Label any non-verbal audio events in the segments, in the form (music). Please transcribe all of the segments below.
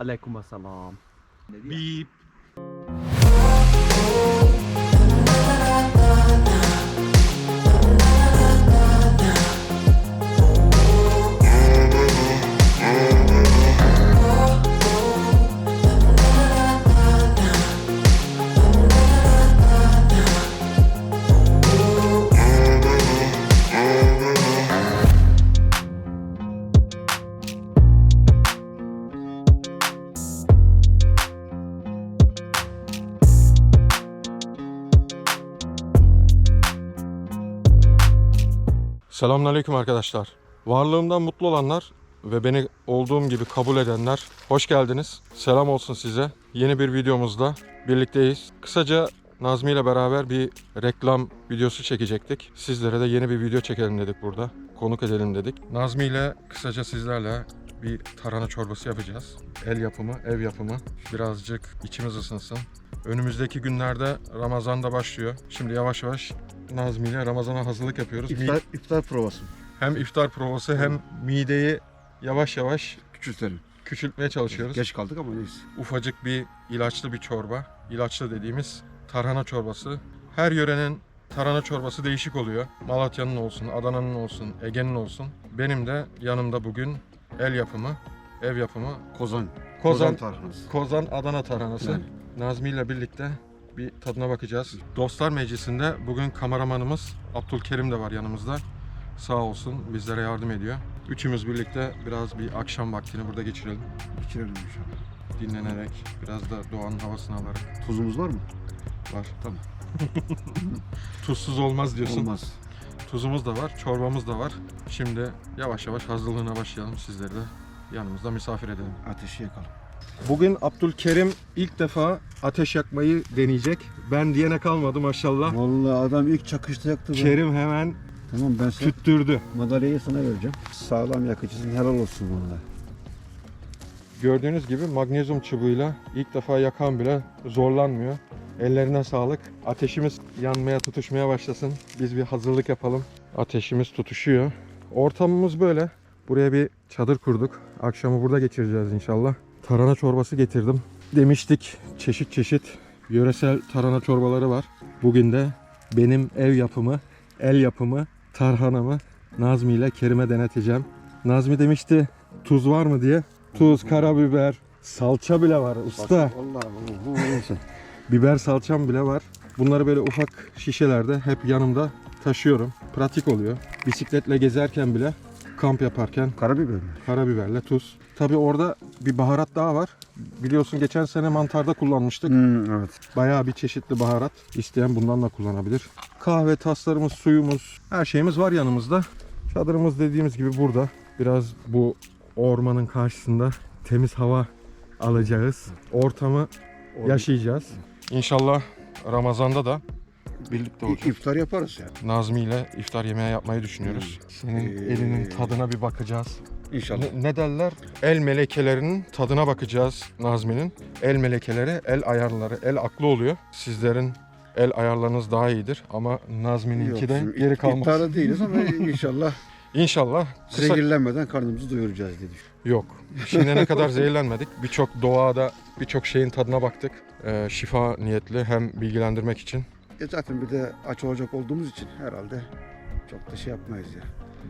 عليكم السلام. بيب. Selamünaleyküm arkadaşlar. Varlığımdan mutlu olanlar ve beni olduğum gibi kabul edenler hoş geldiniz. Selam olsun size. Yeni bir videomuzda birlikteyiz. Kısaca Nazmi ile beraber bir reklam videosu çekecektik. Sizlere de yeni bir video çekelim dedik burada. Konuk edelim dedik. Nazmi ile kısaca sizlerle bir tarhana çorbası yapacağız. El yapımı, ev yapımı. Birazcık içimiz ısınsın. Önümüzdeki günlerde Ramazan da başlıyor. Şimdi yavaş yavaş Nazmi ile Ramazan'a hazırlık yapıyoruz. İftar, iftar provası. hem iftar provası hem mideyi yavaş yavaş Küçültelim. küçültmeye çalışıyoruz. Geç kaldık ama neyse. Ufacık bir ilaçlı bir çorba. İlaçlı dediğimiz tarhana çorbası. Her yörenin tarhana çorbası değişik oluyor. Malatya'nın olsun, Adana'nın olsun, Ege'nin olsun. Benim de yanımda bugün el yapımı, ev yapımı Kozan. Kozan, tarhanası. Kozan Adana tarhanası. Yani. Nazmi ile birlikte bir tadına bakacağız. Dostlar Meclisi'nde bugün kameramanımız Abdülkerim de var yanımızda. Sağ olsun bizlere yardım ediyor. Üçümüz birlikte biraz bir akşam vaktini burada geçirelim. Bitirelim inşallah. Dinlenerek, biraz da doğanın havasını alarak. Tuzumuz var mı? Var. Tamam. (laughs) Tuzsuz olmaz diyorsun. Olmaz. Tuzumuz da var, çorbamız da var. Şimdi yavaş yavaş hazırlığına başlayalım. Sizleri de yanımızda misafir edelim. Ateşi yakalım. Bugün Abdülkerim ilk defa ateş yakmayı deneyecek. Ben diyene kalmadı maşallah. Vallahi adam ilk be. Kerim hemen Tamam ben sana tüttürdü. madalyayı sana vereceğim. Sağlam yakıcısın helal olsun valla. Gördüğünüz gibi magnezyum çubuğuyla ilk defa yakan bile zorlanmıyor. Ellerine sağlık. Ateşimiz yanmaya, tutuşmaya başlasın. Biz bir hazırlık yapalım. Ateşimiz tutuşuyor. Ortamımız böyle. Buraya bir çadır kurduk. Akşamı burada geçireceğiz inşallah. Tarhana çorbası getirdim. Demiştik çeşit çeşit yöresel tarhana çorbaları var. Bugün de benim ev yapımı, el yapımı tarhanamı Nazmi ile Kerim'e deneteceğim. Nazmi demişti tuz var mı diye. Tuz, karabiber, salça bile var usta. Biber salçam bile var. Bunları böyle ufak şişelerde hep yanımda taşıyorum. Pratik oluyor. Bisikletle gezerken bile kamp yaparken Karabiber mi? karabiberle tuz. Tabi orada bir baharat daha var. Biliyorsun geçen sene mantarda kullanmıştık. Hmm, evet. Bayağı bir çeşitli baharat. İsteyen bundan da kullanabilir. Kahve taslarımız, suyumuz, her şeyimiz var yanımızda. Çadırımız dediğimiz gibi burada. Biraz bu ormanın karşısında temiz hava alacağız. Ortamı yaşayacağız. İnşallah Ramazan'da da birlikte olacağız. İftar yaparız yani. Nazmi ile iftar yemeği yapmayı düşünüyoruz. Senin Ee, elinin tadına bir bakacağız. İnşallah. Ne, ne derler? El melekelerinin tadına bakacağız Nazmi'nin. El melekeleri, el ayarları, el aklı oluyor. Sizlerin el ayarlarınız daha iyidir ama Nazmi'ninki de Yok, geri kalmaz. İftarda değiliz ama (laughs) inşallah İnşallah. Kısa... zehirlenmeden karnımızı doyuracağız diye düşünüyorum. Yok. Şimdi ne kadar zehirlenmedik. Birçok doğada birçok şeyin tadına baktık. Ee, şifa niyetli hem bilgilendirmek için. E zaten bir de aç olacak olduğumuz için herhalde çok da şey yapmayız ya.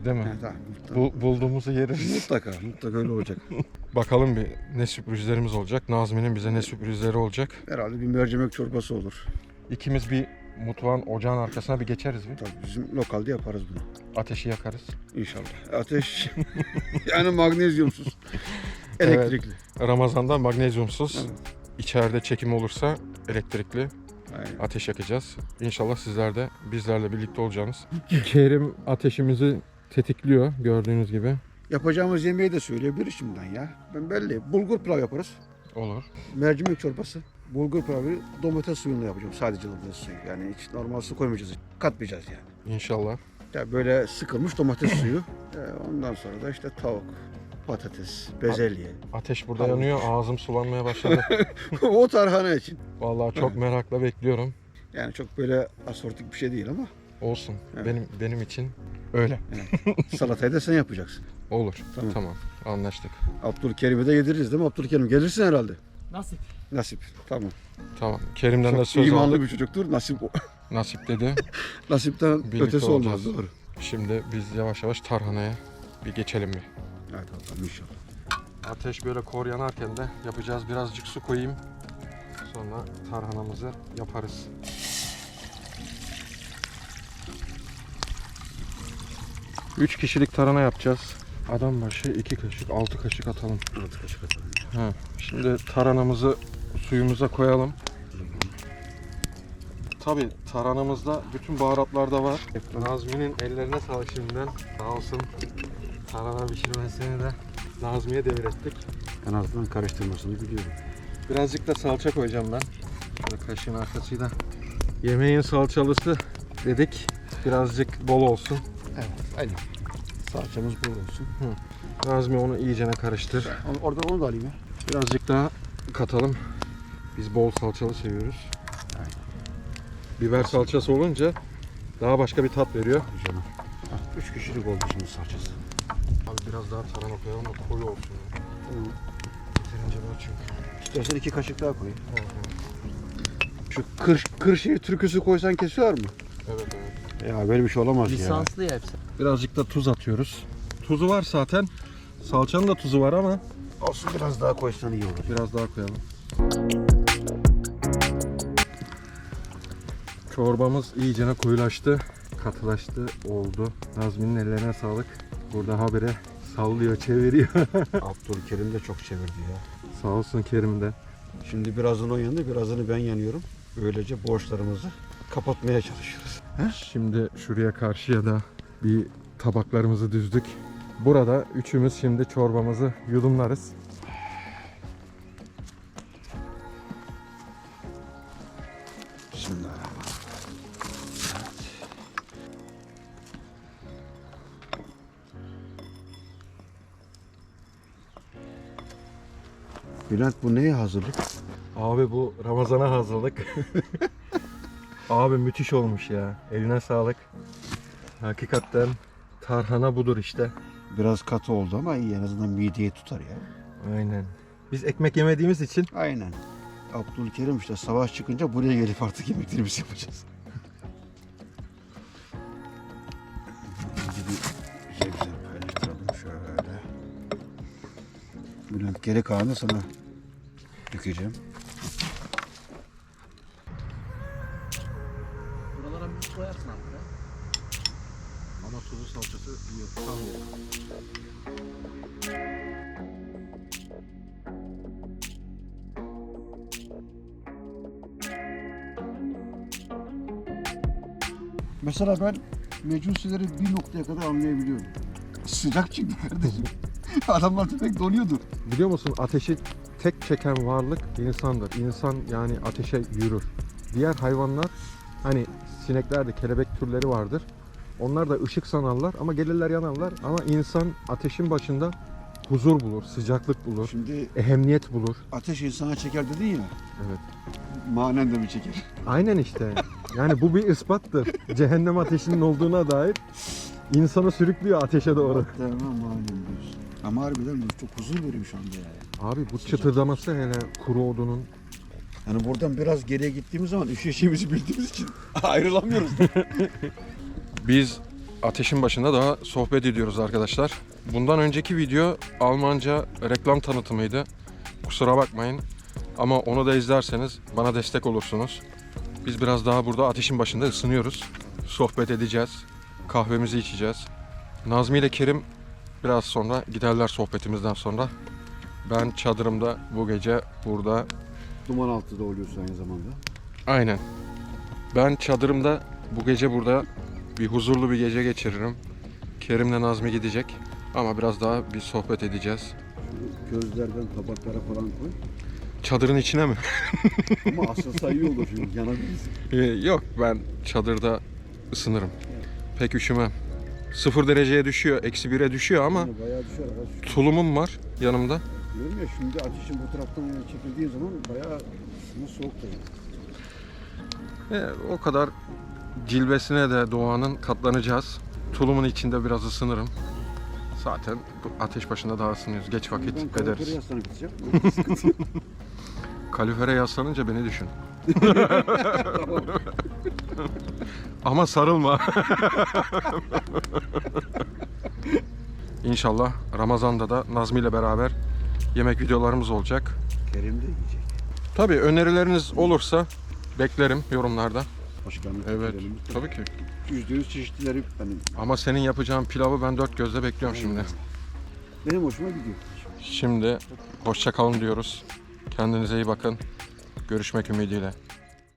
Değil mi? Tamam, mutlaka, Bu, bulduğumuzu yeriz. mutlaka, mutlaka öyle olacak. (laughs) Bakalım bir ne sürprizlerimiz olacak. Nazmi'nin bize ne sürprizleri olacak. Herhalde bir mercimek çorbası olur. İkimiz bir mutfağın ocağın arkasına bir geçeriz bir. Tabii bizim lokalde yaparız bunu. Ateşi yakarız. İnşallah. Ateş (laughs) yani magnezyumsuz. Elektrikli. Ramazan'da magnezyumsuz. Evet. İçeride çekim olursa elektrikli Aynen. ateş yakacağız. İnşallah sizler de bizlerle birlikte olacaksınız. Kerim (laughs) ateşimizi tetikliyor gördüğünüz gibi. Yapacağımız yemeği de söyleyebiliriz şimdiden ya. Ben belli. Bulgur pilav yaparız. Olur. Mercimek çorbası. Bulgur pilavı domates suyuyla yapacağım. Sadece domates suyu. Yani hiç normal su koymayacağız. Katmayacağız yani. İnşallah. Ya böyle sıkılmış domates suyu. Ee, (laughs) Ondan sonra da işte tavuk, patates, bezelye. Ateş burada Tamam. yanıyor. Ağzım sulanmaya başladı. (laughs) o tarhana için. Vallahi çok (laughs) merakla bekliyorum. Yani çok böyle asortik bir şey değil ama Olsun. Evet. Benim benim için Öyle. Salatayı da sen yapacaksın. (laughs) Olur. Tamam. Tamam. Anlaştık. Abdülkerim'e de yediririz değil mi? Abdülkerim gelirsin herhalde. Nasip. Nasip. Tamam. Tamam. Kerim'den de Çok söz imanlı aldık. bir çocuktur. Nasip Nasip dedi. nasipten Birlikte ötesi olacağız. olmaz. Doğru. Şimdi biz yavaş yavaş tarhanaya bir geçelim bir. Hadi bakalım inşallah. Ateş böyle kor yanarken de yapacağız. Birazcık su koyayım. Sonra tarhanamızı yaparız. Üç kişilik tarhana yapacağız. Adam başı iki kaşık, altı kaşık atalım. Altı kaşık atalım. Ha, şimdi tarhanamızı suyumuza koyalım. Tabi tarhanamızda bütün baharatlar da var. Nazmi'nin ellerine sağlık şimdiden. Sağ olsun. Tarhana pişirmesini de Nazmi'ye devrettik. En azından karıştırmasını biliyorum. Birazcık da salça koyacağım ben. Şöyle kaşığın arkasıyla. Yemeğin salçalısı dedik. Birazcık bol olsun. Evet. Aynen. Salçamız bol olsun. Nazmi onu iyicene karıştır. Onu- Oradan onu da alayım ya. Birazcık daha katalım. Biz bol salçalı seviyoruz. Aynen. Biber salçası olunca daha başka bir tat veriyor. Hah, Üç kişilik oldu şimdi salçası. Biraz daha tarhana koyalım da koyu olsun. ya. Tamam. Yeterince var çünkü. İstersen iki kaşık daha koy. Şu kır, Kırşehir türküsü koysan kesiyor mu? Evet evet. Ya böyle bir şey olamaz ya. Lisanslı ya hepsi. Birazcık da tuz atıyoruz. Tuzu var zaten. Salçanın da tuzu var ama Olsun biraz daha koysan iyi olur. Biraz daha koyalım. Çorbamız iyicene koyulaştı, katılaştı, oldu. Nazmi'nin ellerine sağlık. Burada habire sallıyor, çeviriyor. (laughs) Abdülkerim de çok çevirdi ya. Sağ olsun Kerim de. Şimdi birazını o yandı, birazını ben yanıyorum. Böylece borçlarımızı kapatmaya çalışıyoruz. Şimdi şuraya karşıya da bir tabaklarımızı düzdük. Burada üçümüz şimdi çorbamızı yudumlarız. Bülent bu neye hazırlık? Abi bu Ramazan'a hazırlık. (laughs) Abi müthiş olmuş ya. Eline sağlık. Hakikaten tarhana budur işte. Biraz katı oldu ama iyi en azından mideyi tutar ya. Aynen. Biz ekmek yemediğimiz için Aynen. Abdülkerim işte savaş çıkınca buraya gelip artık yemeklerimizi yapacağız. Şimdi güzel güzel şöyle. Bülent geri kalanı sana dökeceğim. Buralara bir koyarsın abi. ya. ama tuzu salçası iyi. Tam yeri. Mesela ben mecusileri bir noktaya kadar anlayabiliyorum. Sıcak çünkü kardeşim. (laughs) Adamlar pek donuyordur. Biliyor musun ateşi tek çeken varlık insandır. İnsan yani ateşe yürür. Diğer hayvanlar hani sineklerde kelebek türleri vardır. Onlar da ışık sanarlar ama gelirler yanarlar. Ama insan ateşin başında huzur bulur, sıcaklık bulur, Şimdi ehemmiyet bulur. ateş insana çeker dedin ya. Evet. Manen de mi çeker? Aynen işte. Yani bu bir ispattır. (laughs) Cehennem ateşinin olduğuna dair insanı sürüklüyor ateşe doğru. Tamam manen diyorsun. Ama harbiden bu çok huzur veriyor şu anda yani. Abi bu çıtırdaması hele kuru odunun Yani buradan biraz geriye gittiğimiz zaman üşüyeceğimizi bildiğimiz için (laughs) ayrılamıyoruz. Biz ateşin başında daha sohbet ediyoruz arkadaşlar. Bundan önceki video Almanca reklam tanıtımıydı. Kusura bakmayın. Ama onu da izlerseniz bana destek olursunuz. Biz biraz daha burada ateşin başında ısınıyoruz. Sohbet edeceğiz. Kahvemizi içeceğiz. Nazmi ile Kerim biraz sonra giderler sohbetimizden sonra. Ben çadırımda bu gece burada Duman altı da oluyorsun aynı zamanda. Aynen. Ben çadırımda bu gece burada bir huzurlu bir gece geçiririm. Kerim'le Nazmi gidecek. Ama biraz daha bir sohbet edeceğiz. Şu gözlerden tabaklara falan koy. Çadırın içine mi? Ama asılsa iyi (laughs) olur çünkü yanabiliriz. Ee, yok ben çadırda ısınırım. Pek üşümem. Sıfır dereceye düşüyor, eksi 1'e düşüyor ama Yani arkadaş. tulumum var yanımda. Diyorum ya şimdi ateşin bu taraftan çekildiği zaman bayağı soğuk yani. Ee, o kadar cilvesine de doğanın katlanacağız. tulumun içinde biraz ısınırım. Zaten bu ateş başında daha ısınıyoruz. Geç vakit Ben kaloriferе ederiz. yaslanıp. (laughs) Kalifere yaslanınca beni düşün. (laughs) Ama sarılma. (laughs) İnşallah Ramazan'da da Nazmi ile beraber yemek videolarımız olacak. Kerim de yiyecek. Tabii önerileriniz olursa beklerim yorumlarda. Başkanlık Evet. verelim. Tabii ki. Yüzde yüz çeşitlileri benim, Ama senin yapacağın pilavı ben dört gözle bekliyorum şimdi. benim hoşuma gidiyor. Şimdi hoşça kalın diyoruz. Kendinize iyi bakın. Görüşmek ümidiyle.